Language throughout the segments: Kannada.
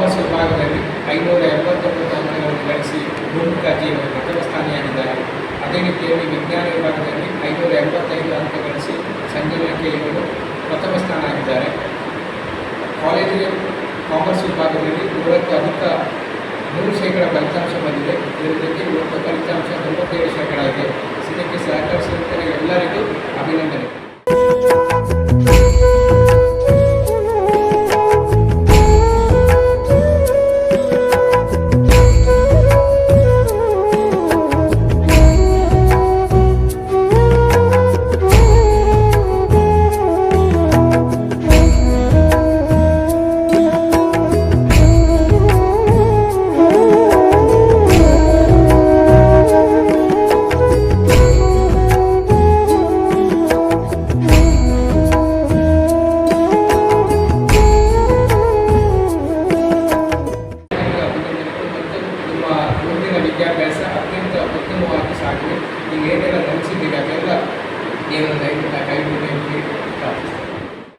ಕಾಮರ್ಸ್ ವಿಭಾಗದಲ್ಲಿ ಐನೂರ ಎಂಬತ್ತೊಂಬತ್ತು ಅಂಕಗಳನ್ನು ಗಳಿಸಿ ಗುರುಮುಖ ಜೀವನ ಪ್ರಥಮ ಸ್ಥಾನಿಯಾಗಿದ್ದಾರೆ. ಅದೇ ರೀತಿಯಲ್ಲಿ ವಿಜ್ಞಾನ ವಿಭಾಗದಲ್ಲಿ ಐನೂರ ಎಂಬತ್ತೈದು ಅಂಕ ಗಳಿಸಿ ಸಂಜೀವಕ್ಕೆ ಇವರು ಪ್ರಥಮ ಸ್ಥಾನ ಆಗಿದ್ದಾರೆ ಕಾಲೇಜಿನ ಕಾಮರ್ಸ್ ವಿಭಾಗದಲ್ಲಿ ನೂರಕ್ಕೂ ಅಧಿಕ ನೂರು ಶೇಕಡ ಫಲಿತಾಂಶ ಬಂದಿದೆ. ಇದರಲ್ಲಿ ಒಟ್ಟು ಫಲಿತಾಂಶ ತೊಂಬತ್ತೇಳು ಶೇಕಡ ಇದೆ. ಇದಕ್ಕೆ ಸಹಕರಿಸಿದ ಎಲ್ಲರಿಗೂ ಅಭಿನಂದನೆ.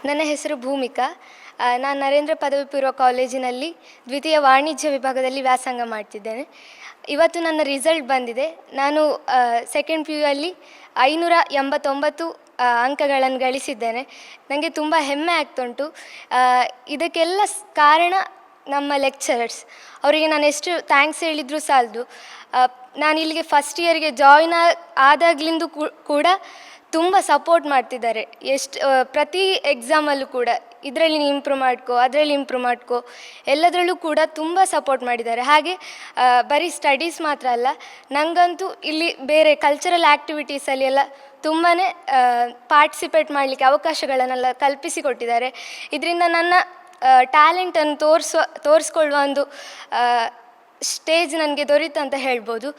ನನ್ನ ಹೆಸರು ಭೂಮಿಕಾ. ನಾನು ನರೇಂದ್ರ ಪದವಿ ಪೂರ್ವ ಕಾಲೇಜಿನಲ್ಲಿ ದ್ವಿತೀಯ ವಾಣಿಜ್ಯ ವಿಭಾಗದಲ್ಲಿ ವ್ಯಾಸಂಗ ಮಾಡ್ತಿದ್ದೇನೆ. ಇವತ್ತು ನನ್ನ ರಿಸಲ್ಟ್ ಬಂದಿದೆ. ನಾನು ಸೆಕೆಂಡ್ ಪಿ ಯು ಅಲ್ಲಿ ಐನೂರ ಎಂಬತ್ತೊಂಬತ್ತು ಅಂಕಗಳನ್ನು ಗಳಿಸಿದ್ದೇನೆ. ನನಗೆ ತುಂಬ ಹೆಮ್ಮೆ ಆಗ್ತುಂಟು. ಇದಕ್ಕೆಲ್ಲ ಕಾರಣ ನಮ್ಮ ಲೆಕ್ಚರರ್ಸ್ ಅವರಿಗೆ ನಾನು ಎಷ್ಟು ಥ್ಯಾಂಕ್ಸ್ ಹೇಳಿದರೂ ಸಾಲದು. ನಾನು ಇಲ್ಲಿಗೆ ಫಸ್ಟ್ ಇಯರ್ಗೆ ಜಾಯ್ನ್ ಆದಾಗ್ಲಿಂದ ಕೂಡ ತುಂಬ ಸಪೋರ್ಟ್ ಮಾಡ್ತಿದ್ದಾರೆ. ಎಷ್ಟು ಪ್ರತಿ ಎಕ್ಸಾಮಲ್ಲೂ ಕೂಡ. ಇದರಲ್ಲಿ ನೀನು ಇಂಪ್ರೂವ್ ಮಾಡ್ಕೋ, ಅದರಲ್ಲಿ ಇಂಪ್ರೂವ್ ಮಾಡ್ಕೋ. ಎಲ್ಲದರಲ್ಲೂ ಕೂಡ ತುಂಬ ಸಪೋರ್ಟ್ ಮಾಡಿದ್ದಾರೆ. ಹಾಗೆ ಬರೀ ಸ್ಟಡೀಸ್ ಮಾತ್ರ ಅಲ್ಲ ನನಗಂತೂ ಇಲ್ಲಿ ಬೇರೆ ಕಲ್ಚರಲ್ ಆ್ಯಕ್ಟಿವಿಟೀಸಲ್ಲಿ ಎಲ್ಲ ತುಂಬಾ ಪಾರ್ಟಿಸಿಪೇಟ್ ಮಾಡಲಿಕ್ಕೆ ಅವಕಾಶಗಳನ್ನೆಲ್ಲ ಕಲ್ಪಿಸಿಕೊಟ್ಟಿದ್ದಾರೆ ಇದರಿಂದ ನನ್ನ ಟ್ಯಾಲೆಂಟನ್ನು ತೋರಿಸುವ ತೋರಿಸ್ಕೊಳ್ಳುವ ಒಂದು ಸ್ಟೇಜ್ ನನಗೆ ದೊರೀತು ಅಂತ ಹೇಳ್ಬೋದು.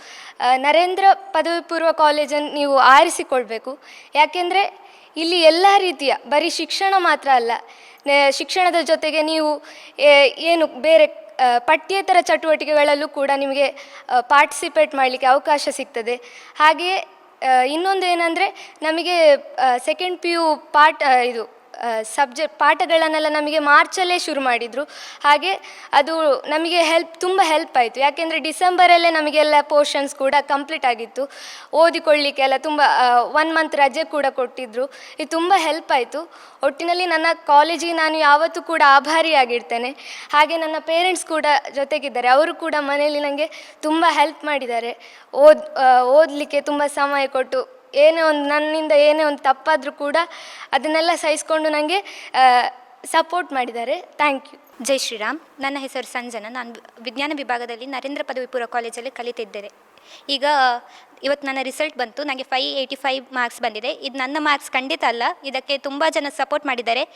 ನರೇಂದ್ರ ಪದವಿ ಪೂರ್ವ ಕಾಲೇಜನ್ನು ನೀವು ಆರಿಸಿಕೊಳ್ಬೇಕು. ಯಾಕೆಂದರೆ ಇಲ್ಲಿ ಎಲ್ಲ ರೀತಿಯ, ಬರೀ ಶಿಕ್ಷಣ ಮಾತ್ರ ಅಲ್ಲ ಶಿಕ್ಷಣದ ಜೊತೆಗೆ ನೀವು ಏನು ಬೇರೆ ಪಠ್ಯೇತರ ಚಟುವಟಿಕೆಗಳಲ್ಲೂ ಕೂಡ ನಿಮಗೆ ಪಾರ್ಟಿಸಿಪೇಟ್ ಮಾಡಲಿಕ್ಕೆ ಅವಕಾಶ ಸಿಗ್ತದೆ. ಹಾಗೆಯೇ ಇನ್ನೊಂದು ಏನಂದರೆ ನಮಗೆ ಸೆಕೆಂಡ್ ಪಿ ಯು ಪಾರ್ಟ್ ಇದು ಸಬ್ಜೆಕ್ಟ್ ಪಾಠಗಳನ್ನೆಲ್ಲ ನಮಗೆ ಮಾರ್ಚಲ್ಲೇ ಶುರು ಮಾಡಿದರು. ಹಾಗೆ ಅದು ನಮಗೆ ಹೆಲ್ಪ್ ತುಂಬ ಹೆಲ್ಪ್ ಆಯಿತು. ಯಾಕೆಂದರೆ ಡಿಸೆಂಬರಲ್ಲೇ ನಮಗೆಲ್ಲ ಪೋರ್ಷನ್ಸ್ ಕೂಡ ಕಂಪ್ಲೀಟ್ ಆಗಿತ್ತು. ಓದಿಕೊಳ್ಳಿಕ್ಕೆಲ್ಲ ತುಂಬ ಒನ್ ಮಂತ್ ರಜೆ ಕೂಡ ಕೊಟ್ಟಿದ್ದರು ಇದು ತುಂಬ ಹೆಲ್ಪ್ ಆಯಿತು. ಒಟ್ಟಿನಲ್ಲಿ ನನ್ನ ಕಾಲೇಜಿಗೆ ನಾನು ಯಾವತ್ತೂ ಕೂಡ ಆಭಾರಿಯಾಗಿರ್ತೇನೆ. ಹಾಗೆ ನನ್ನ ಪೇರೆಂಟ್ಸ್ ಕೂಡ ಜೊತೆಗಿದ್ದಾರೆ. ಅವರು ಕೂಡ ಮನೆಯಲ್ಲಿ ನನಗೆ ತುಂಬ ಹೆಲ್ಪ್ ಮಾಡಿದ್ದಾರೆ. ಓದ್ ಓದಲಿಕ್ಕೆ ತುಂಬ ಸಮಯ ಕೊಟ್ಟು ಏನೇ ಒಂದು ನನ್ನಿಂದ ಏನೇ ಒಂದು ತಪ್ಪಾದರೂ ಕೂಡ ಅದನ್ನೆಲ್ಲ ಸಹಿಸ್ಕೊಂಡು ನನಗೆ ಸಪೋರ್ಟ್ ಮಾಡಿದ್ದಾರೆ. ಥ್ಯಾಂಕ್ ಯು ಜೈ ಶ್ರೀರಾಮ್. ನನ್ನ ಹೆಸರು ಸಂಜನಾ. ನಾನು ವಿಜ್ಞಾನ ವಿಭಾಗದಲ್ಲಿ ನರೇಂದ್ರ ಪದವಿಪುರ ಕಾಲೇಜಲ್ಲಿ ಕಲಿತಿದ್ದೇನೆ. ಈಗ, ಇವತ್ತು ನನ್ನ ರಿಸಲ್ಟ್ ಬಂತು. ನನಗೆ ಫೈ ಏಯ್ಟಿ ಫೈವ್ ಮಾರ್ಕ್ಸ್ ಬಂದಿದೆ. ಇದು ನನ್ನ ಮಾರ್ಕ್ಸ್ ಖಂಡಿತ ಅಲ್ಲ. ಇದಕ್ಕೆ ತುಂಬ ಜನ ಸಪೋರ್ಟ್ ಮಾಡಿದ್ದಾರೆ.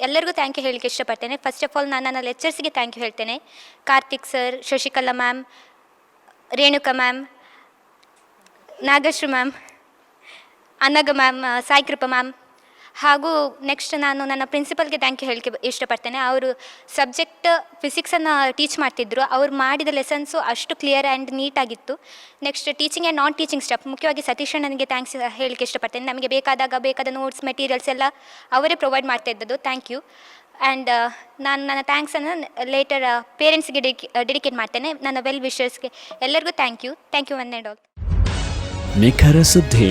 ಎಲ್ಲರಿಗೂ ಥ್ಯಾಂಕ್ ಯು ಹೇಳಲಿಕ್ಕೆ ಇಷ್ಟಪಡ್ತೇನೆ. ಫಸ್ಟ್ ಆಫ್ ಆಲ್ ನಾನು ನನ್ನ ಲೆಕ್ಚರ್ಸ್ಗೆ ಥ್ಯಾಂಕ್ ಯು ಹೇಳ್ತೇನೆ. Karthik sir Shashikala ma'am Renuka ma'am Nagashree ma'am ಅನ್ನಗ ma'am Sai Krupa ma'am. ಹಾಗೂ ನೆಕ್ಸ್ಟ್ ನಾನು ನನ್ನ ಪ್ರಿನ್ಸಿಪಲ್ಗೆ ಥ್ಯಾಂಕ್ ಯು ಹೇಳಕ್ಕೆ ಇಷ್ಟಪಡ್ತೇನೆ. ಅವರು ಸಬ್ಜೆಕ್ಟ್ ಫಿಸಿಕ್ಸನ್ನು ಟೀಚ್ ಮಾಡ್ತಿದ್ರು. ಅವ್ರು ಮಾಡಿದ ಲೆಸನ್ಸು ಅಷ್ಟು clear and ನೀಟಾಗಿತ್ತು next teaching and non teaching staff ಮುಖ್ಯವಾಗಿ ಸತೀಶ್ ನನಗೆ ಥ್ಯಾಂಕ್ಸ್ ಹೇಳಕ್ಕೆ ಇಷ್ಟಪಡ್ತೇನೆ. ನಮಗೆ ಬೇಕಾದಾಗ ಬೇಕಾದ ನೋಟ್ಸ್ ಮೆಟೀರಿಯಲ್ಸ್ ಎಲ್ಲ ಅವರೇ ಪ್ರೊವೈಡ್ ಮಾಡ್ತಾ ಇದ್ದದ್ದು. ಥ್ಯಾಂಕ್ ಯು ಆ್ಯಂಡ್ ನಾನು ನನ್ನ ಥ್ಯಾಂಕ್ಸನ್ನು ಲೇಟರ್ ಪೇರೆಂಟ್ಸ್ಗೆ ಡೆಡಿಕೆ ಡೆಡಿಕೇಟ್ ಮಾಡ್ತೇನೆ. ನನ್ನ ವೆಲ್ ವಿಷರ್ಸ್ಗೆ ಎಲ್ಲರಿಗೂ thank you thank you one and all ನಿಖರ ಸುದ್ದಿ.